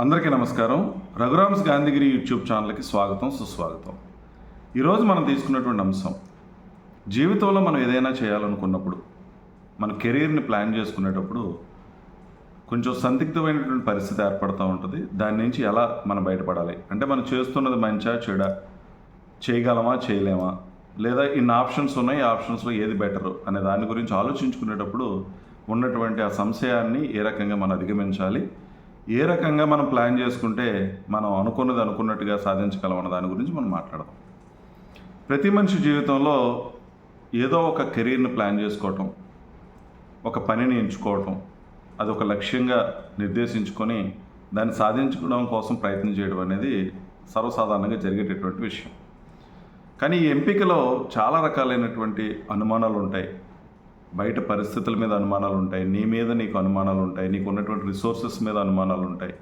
అందరికీ నమస్కారం. రఘురామ్స్ గాంధీగిరి యూట్యూబ్ ఛానల్కి స్వాగతం సుస్వాగతం. ఈరోజు మనం తీసుకున్నటువంటి అంశం జీవితంలో మనం ఏదైనా చేయాలనుకున్నప్పుడు మన కెరీర్ని ప్లాన్ చేసుకునేటప్పుడు కొంచెం సందిగ్ధమైనటువంటి పరిస్థితి ఏర్పడుతూ ఉంటుంది. దాని నుంచి ఎలా మనం బయటపడాలి? అంటే మనం చేస్తున్నది మంచా చెడ? చేయగలమా చేయలేమా? లేదా ఇన్ని ఆప్షన్స్ ఉన్నాయి ఆప్షన్స్లో ఏది బెటర్ అనే దాని గురించి ఆలోచించుకునేటప్పుడు ఉన్నటువంటి ఆ సంశయాన్ని ఏ రకంగా మనం అధిగమించాలి? ఏ రకంగా మనం ప్లాన్ చేసుకుంటే మనం అనుకున్నది అనుకున్నట్టుగా సాధించగలం అన్న దాని గురించి మనం మాట్లాడదాం. ప్రతి మనిషి జీవితంలో ఏదో ఒక కెరీర్ని ప్లాన్ చేసుకోవటం ఒక పనిని ఎంచుకోవటం అది ఒక లక్ష్యంగా నిర్దేశించుకొని దాన్ని సాధించుకోవడం కోసం ప్రయత్నం చేయడం అనేది సర్వసాధారణంగా జరిగేటటువంటి విషయం. కానీ ఈ ఎంపికలో చాలా రకాలైనటువంటి అనుమానాలు ఉంటాయి బయట పరిస్థితుల మీద అనుమానాలు ఉంటాయి నీ మీద నీకు అనుమానాలు ఉంటాయి నీకు ఉన్నటువంటి రిసోర్సెస్ మీద అనుమానాలు ఉంటాయి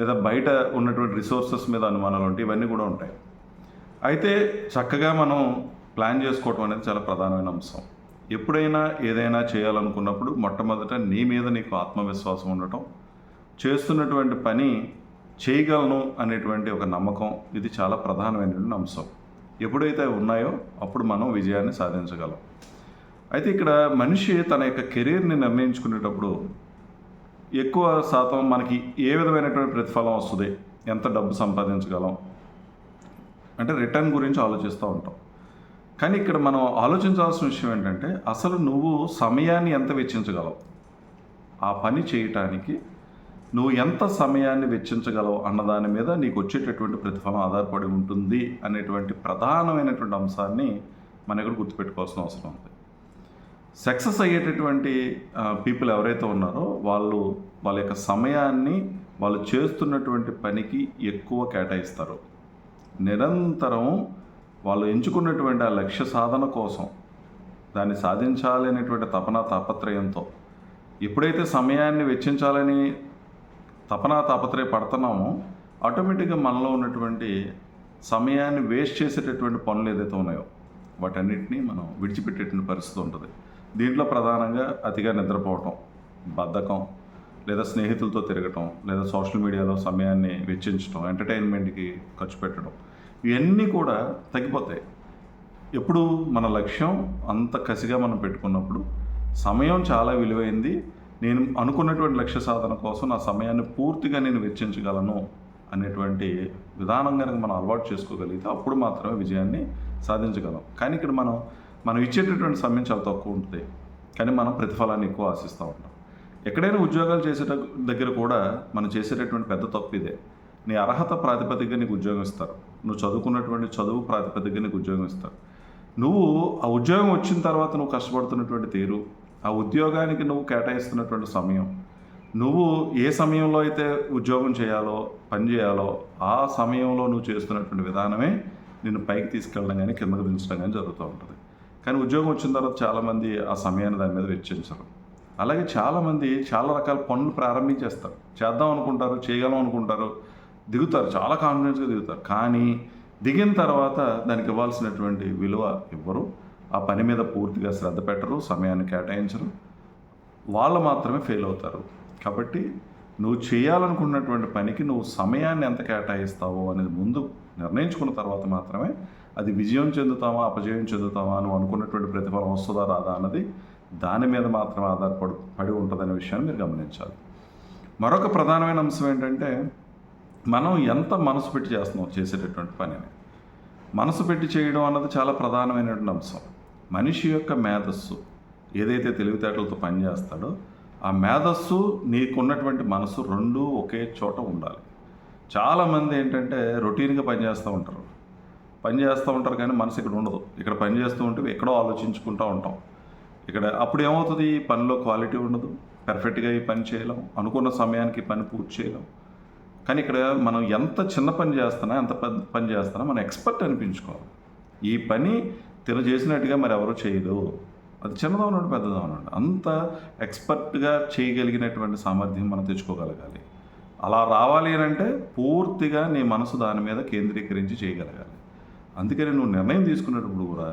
లేదా బయట ఉన్నటువంటి రిసోర్సెస్ మీద అనుమానాలు ఉంటాయి ఇవన్నీ కూడా ఉంటాయి. అయితే చక్కగా మనం ప్లాన్ చేసుకోవటం అనేది చాలా ప్రధానమైన అంశం. ఎప్పుడైనా ఏదైనా చేయాలనుకున్నప్పుడు మొట్టమొదట నీ మీద నీకు ఆత్మవిశ్వాసం ఉండటం చేస్తున్నటువంటి పని చేయగలను అనేటువంటి ఒక నమ్మకం ఇది చాలా ప్రధానమైనటువంటి అంశం. ఎప్పుడైతే ఉన్నాయో అప్పుడు మనం విజయాన్ని సాధించగలం. అయితే ఇక్కడ మనిషి తన యొక్క కెరీర్ని నిర్ణయించుకునేటప్పుడు ఎక్కువ శాతం మనకి ఏ విధమైనటువంటి ప్రతిఫలం వస్తుంది? ఎంత డబ్బు సంపాదించగలం? అంటే రిటర్న్ గురించి ఆలోచిస్తూ ఉంటాం. కానీ ఇక్కడ మనం ఆలోచించాల్సిన విషయం ఏంటంటే అసలు నువ్వు సమయాన్ని ఎంత వెచ్చించగలవు? ఆ పని చేయటానికి నువ్వు ఎంత సమయాన్ని వెచ్చించగలవు అన్నదాని మీద నీకు వచ్చేటటువంటి ప్రతిఫలం ఆధారపడి ఉంటుంది అనేటువంటి ప్రధానమైనటువంటి అంశాన్ని మన ఇక్కడ గుర్తుపెట్టుకోవాల్సిన అవసరం ఉంది. సక్సెస్ అయ్యేటటువంటి పీపుల్ ఎవరైతే ఉన్నారో వాళ్ళు వాళ్ళ యొక్క సమయాన్ని వాళ్ళు చేస్తున్నటువంటి పనికి ఎక్కువ కేటాయిస్తారు. నిరంతరం వాళ్ళు ఎంచుకున్నటువంటి ఆ లక్ష్య సాధన కోసం దాన్ని సాధించాలి అనేటువంటి తపన తాపత్రయంతో. ఎప్పుడైతే సమయాన్ని వెచ్చించాలని తపన తాపత్రయ పడుతున్నామో ఆటోమేటిక్గా మనలో ఉన్నటువంటి సమయాన్ని వేస్ట్ చేసేటటువంటి పనులు ఏదైతే ఉన్నాయో వాటన్నిటినీ మనం విడిచిపెట్టేటువంటి పరిస్థితి ఉంటుంది. దీంట్లో ప్రధానంగా అతిగా నిద్రపోవటం బద్ధకం లేదా స్నేహితులతో తిరగటం లేదా సోషల్ మీడియాలో సమయాన్ని వెచ్చించడం ఎంటర్టైన్మెంట్కి ఖర్చు పెట్టడం ఇవన్నీ కూడా తగ్గిపోతాయి. ఎప్పుడు మన లక్ష్యం అంత కసిగా మనం పెట్టుకున్నప్పుడు సమయం చాలా విలువైంది. నేను అనుకున్నటువంటి లక్ష్య సాధన కోసం నా సమయాన్ని పూర్తిగా నేను వెచ్చించగలను అనేటువంటి విధానం కనుక మనం అలవాటు చేసుకోగలిగితే అప్పుడు మాత్రమే విజయాన్ని సాధించగలం. కానీ ఇక్కడ మనం మనం ఇచ్చేటటువంటి సమయం చాలా తక్కువ ఉంటుంది. కానీ మనం ప్రతిఫలాన్ని ఎక్కువ ఆశిస్తూ ఉంటాం. ఎక్కడైనా ఉద్యోగాలు చేసే దగ్గర కూడా మనం చేసేటటువంటి పెద్ద తప్పు ఇదే. నీ అర్హత ప్రాతిపదికగా నీకు ఉద్యోగం ఇస్తారు. నువ్వు చదువుకున్నటువంటి చదువు ప్రాతిపదికగా నీకు ఉద్యోగం ఇస్తారు. నువ్వు ఆ ఉద్యోగం వచ్చిన తర్వాత నువ్వు కష్టపడుతున్నటువంటి తీరు ఆ ఉద్యోగానికి నువ్వు కేటాయిస్తున్నటువంటి సమయం నువ్వు ఏ సమయంలో అయితే ఉద్యోగం చేయాలో పని చేయాలో ఆ సమయంలో నువ్వు చేస్తున్నటువంటి విధానమే నిన్ను పైకి తీసుకెళ్ళడం కానీ కిందకు దించడం కానీ జరుగుతూ ఉంటుంది. కానీ ఉద్యోగం వచ్చిన తర్వాత చాలామంది ఆ సమయాన్ని దాని మీద వెచ్చించరు. అలాగే చాలామంది చాలా రకాల పనులు ప్రారంభించేస్తారు. చేద్దాం అనుకుంటారు చేయగలం అనుకుంటారు దిగుతారు చాలా కాన్ఫిడెన్స్గా దిగుతారు. కానీ దిగిన తర్వాత దానికి ఇవ్వాల్సినటువంటి విలువ ఇవ్వరు ఆ పని మీద పూర్తిగా శ్రద్ధ పెట్టరు సమయాన్ని కేటాయించరు. వాళ్ళు మాత్రమే ఫెయిల్ అవుతారు. కాబట్టి నువ్వు చేయాలనుకున్నటువంటి పనికి నువ్వు సమయాన్ని ఎంత కేటాయిస్తావో అనేది ముందు నిర్ణయించుకున్న తర్వాత మాత్రమే అది విజయం చెందుతామా అపజయం చెందుతామా అని అనుకున్నటువంటి ప్రతిఫలం వస్తుందా రాదా అన్నది దాని మీద మాత్రమే ఆధారపడి పడి ఉంటుందనే విషయాన్ని మీరు గమనించాలి. మరొక ప్రధానమైన అంశం ఏంటంటే మనం ఎంత మనసు పెట్టి చేస్తున్నాం చేసేటటువంటి పనిని. మనసు పెట్టి చేయడం అన్నది చాలా ప్రధానమైనటువంటి అంశం. మనిషి యొక్క మేధస్సు ఏదైతే తెలివితేటలతో పనిచేస్తాడో ఆ మేధస్సు నీకున్నటువంటి మనసు రెండు ఒకే చోట ఉండాలి. చాలామంది ఏంటంటే రొటీన్గా పనిచేస్తూ ఉంటారు. పని చేస్తూ ఉంటారు కానీ మనసు ఇక్కడ ఉండదు. ఇక్కడ పని చేస్తూ ఉంటే ఎక్కడో ఆలోచించుకుంటూ ఉంటాం. ఇక్కడ అప్పుడు ఏమవుతుంది? ఈ పనిలో క్వాలిటీ ఉండదు. పర్ఫెక్ట్గా ఈ పని చేయలేం. అనుకున్న సమయానికి పని పూర్తి చేయలేం. కానీ ఇక్కడ మనం ఎంత చిన్న పని చేస్తున్నా ఎంత పెద్ద పని చేస్తున్నా మనం ఎక్స్పర్ట్ అనిపించుకోవాలి. ఈ పని తిన చేసినట్టుగా మరి ఎవరు చేయదు. అది చిన్నదవనండి ఉన్నాడు అంత ఎక్స్పర్ట్గా చేయగలిగినటువంటి సామర్థ్యం మనం తెచ్చుకోగలగాలి. అలా రావాలి అని అంటే పూర్తిగా నీ మనసు దాని మీద కేంద్రీకరించి చేయగలగాలి. అందుకని నువ్వు నిర్ణయం తీసుకునేటప్పుడు కూడా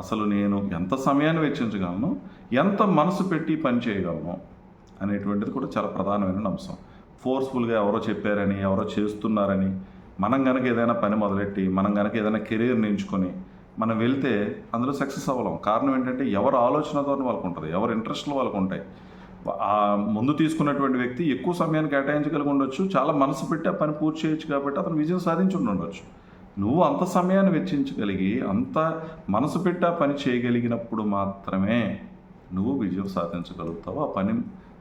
అసలు నేను ఎంత సమయాన్ని వెచ్చించగలను ఎంత మనసు పెట్టి పని చేయగలను అనేటువంటిది కూడా చాలా ప్రధానమైన అంశం. ఫోర్స్ఫుల్గా ఎవరో చెప్పారని ఎవరో చేస్తున్నారని మనం కనుక ఏదైనా పని మొదలెట్టి మనం కనుక ఏదైనా కెరీర్ని ఎంచుకొని మనం వెళ్తే అందులో సక్సెస్ అవ్వలేం. కారణం ఏంటంటే ఎవరి ఆలోచన వాళ్ళకు ఉంటుంది ఎవరి ఇంట్రెస్ట్లు వాళ్ళకు ఉంటాయి. ఆ ముందు తీసుకున్నటువంటి వ్యక్తి ఎక్కువ సమయాన్ని కేటాయించగలిగి ఉండొచ్చు చాలా మనసు పెట్టి ఆ పని పూర్తి చేయొచ్చు కాబట్టి అతను విజయం సాధించి ఉండి ఉండొచ్చు. నువ్వు అంత సమయాన్ని వెచ్చించగలిగి అంత మనసు పెట్టా పని చేయగలిగినప్పుడు మాత్రమే నువ్వు విజయం సాధించగలుగుతావు ఆ పని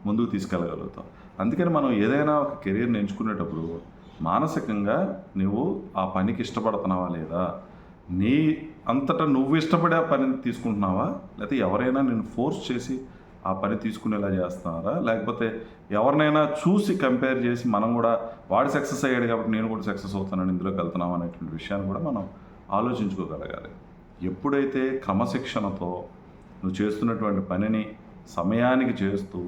ముందుకు తీసుకెళ్ళగలుగుతావు. అందుకని మనం ఏదైనా ఒక కెరీర్ని ఎంచుకునేటప్పుడు మానసికంగా నువ్వు ఆ పనికి ఇష్టపడుతున్నావా లేదా? నీ అంతటా నువ్వు ఇష్టపడే ఆ పనిని తీసుకుంటున్నావా? లేకపోతే ఎవరైనా నేను ఫోర్స్ చేసి ఆ పని తీసుకునేలా చేస్తున్నారా? లేకపోతే ఎవరినైనా చూసి కంపేర్ చేసి మనం కూడా వాడు సక్సెస్ అయ్యాడు కాబట్టి నేను కూడా సక్సెస్ అవుతానని ఇందులోకి వెళ్తున్నాం అనేటువంటి విషయాన్ని కూడా మనం ఆలోచించుకోగలగాలి. ఎప్పుడైతే క్రమశిక్షణతో నువ్వు చేస్తున్నటువంటి పనిని సమయానికి చేస్తూ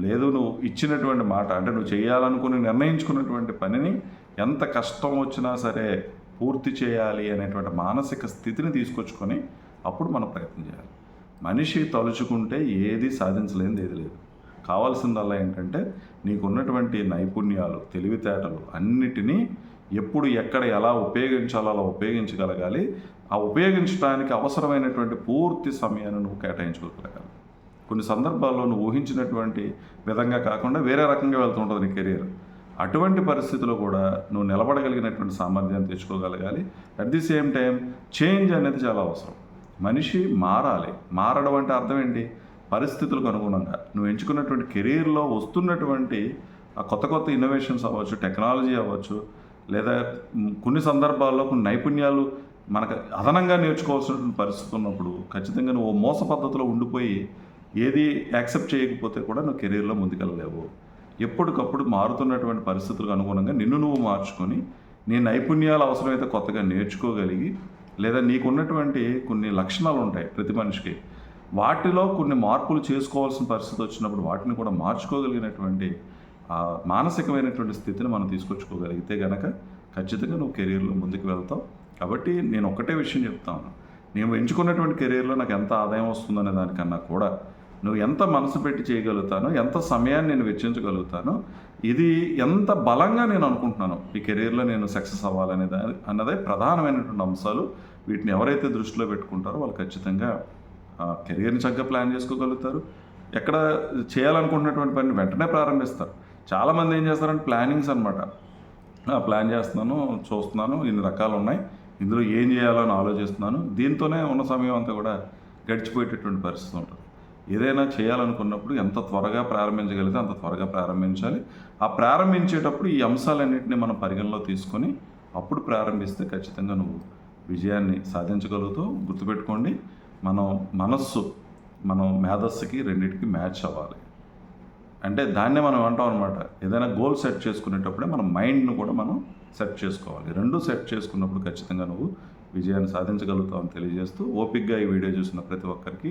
లేదు నువ్వు ఇచ్చినటువంటి మాట అంటే నువ్వు చేయాలనుకుని నిర్ణయించుకున్నటువంటి పనిని ఎంత కష్టం వచ్చినా సరే పూర్తి చేయాలి అనేటువంటి మానసిక స్థితిని తీసుకొచ్చుకొని అప్పుడు మనం ప్రయత్నం చేయాలి. మనిషి తలుచుకుంటే ఏది సాధించలేనిది ఏది లేదు. కావాల్సిందల్లా ఏంటంటే నీకున్నటువంటి నైపుణ్యాలు తెలివితేటలు అన్నిటినీ ఎప్పుడు ఎక్కడ ఎలా ఉపయోగించాలో అలా ఉపయోగించగలగాలి. ఆ ఉపయోగించడానికి అవసరమైనటువంటి పూర్తి సమయాన్ని నువ్వు కేటాయించుకోగలగాలి. కొన్ని సందర్భాల్లో నువ్వు ఊహించినటువంటి విధంగా కాకుండా వేరే రకంగా వెళ్తూ ఉంటుంది నీ కెరీర్. అటువంటి పరిస్థితిలో కూడా నువ్వు నిలబడగలిగినటువంటి సామర్థ్యాన్ని తెచ్చుకోగలగాలి. At the same time change అనేది చాలా అవసరం. మనిషి మారాలి. మారడం అంటే అర్థం ఏంటి? పరిస్థితులకు అనుగుణంగా. నువ్వు ఎంచుకున్నటువంటి కెరీర్లో వస్తున్నటువంటి ఆ కొత్త కొత్త ఇన్నోవేషన్స్ అవ్వచ్చు టెక్నాలజీ అవ్వచ్చు లేదా కొన్ని సందర్భాల్లో కొన్ని నైపుణ్యాలు మనకు అదనంగా నేర్చుకోవాల్సినటువంటి పరిస్థితి ఉన్నప్పుడు ఖచ్చితంగా నువ్వు మోస పద్ధతిలో ఉండిపోయి ఏది యాక్సెప్ట్ చేయకపోతే కూడా నువ్వు కెరీర్లో ముందుకెళ్ళలేవు. ఎప్పటికప్పుడు మారుతున్నటువంటి పరిస్థితులకు అనుగుణంగా నిన్ను నువ్వు మార్చుకొని నీ నైపుణ్యాలు అవసరమైతే కొత్తగా నేర్చుకోగలిగి లేదా నీకున్నటువంటి కొన్ని లక్షణాలు ఉంటాయి ప్రతి మనిషికి. వాటిలో కొన్ని మార్పులు చేసుకోవాల్సిన పరిస్థితి వచ్చినప్పుడు వాటిని కూడా మార్చుకోగలిగినటువంటి మానసికమైనటువంటి స్థితిని మనం తీసుకొచ్చుకోగలిగితే గనక ఖచ్చితంగా నువ్వు కెరీర్లో ముందుకు వెళ్తావు. కాబట్టి నేను ఒకటే విషయం చెప్తాను. నేను ఎంచుకున్నటువంటి కెరీర్లో నాకు ఎంత ఆదాయం వస్తుందనే దానికన్నా కూడా నువ్వు ఎంత మనసు పెట్టి చేయగలుగుతానో ఎంత సమయాన్ని నేను వెచ్చించగలుగుతానో ఇది ఎంత బలంగా నేను అనుకుంటున్నాను ఈ కెరీర్లో నేను సక్సెస్ అవ్వాలనేది అన్నదే ప్రధానమైనటువంటి అంశాలు. వీటిని ఎవరైతే దృష్టిలో పెట్టుకుంటారో వాళ్ళు ఖచ్చితంగా ఆ, కెరీర్ని చక్కగా ప్లాన్ చేసుకోగలుగుతారు. ఎక్కడ చేయాలనుకుంటున్నటువంటి పని వెంటనే ప్రారంభిస్తారు. చాలామంది ఏం చేస్తారంటే ప్లానింగ్స్ అనమాట ప్లాన్ చేస్తున్నాను చూస్తున్నాను ఇన్ని రకాలు ఉన్నాయి. ఇందులో ఏం చేయాలో అని ఆలోచిస్తున్నాను. దీంతోనే ఉన్న సమయం అంతా కూడా గడిచిపోయేటటువంటి పరిస్థితి ఉంటుంది. ఏదైనా చేయాలనుకున్నప్పుడు ఎంత త్వరగా ప్రారంభించగలిగితే అంత త్వరగా ప్రారంభించాలి. ఆ ప్రారంభించేటప్పుడు ఈ అంశాలన్నింటినీ మనం పరిగణలో తీసుకొని అప్పుడు ప్రారంభిస్తే ఖచ్చితంగా నువ్వు విజయాన్ని సాధించగలుగుతావు. గుర్తుపెట్టుకోండి మనం మనస్సు మనం మేధస్సుకి రెండింటికి మ్యాచ్ అవ్వాలి. అంటే దాన్నే మనం అంటాం అనమాట ఏదైనా గోల్ సెట్ చేసుకునేటప్పుడే మన మైండ్ను కూడా మనం సెట్ చేసుకోవాలి. రెండు సెట్ చేసుకున్నప్పుడు ఖచ్చితంగా నువ్వు విజయాన్ని సాధించగలుగుతావు అని తెలియజేస్తూ ఓపిక్గా ఈ వీడియో చూసిన ప్రతి ఒక్కరికి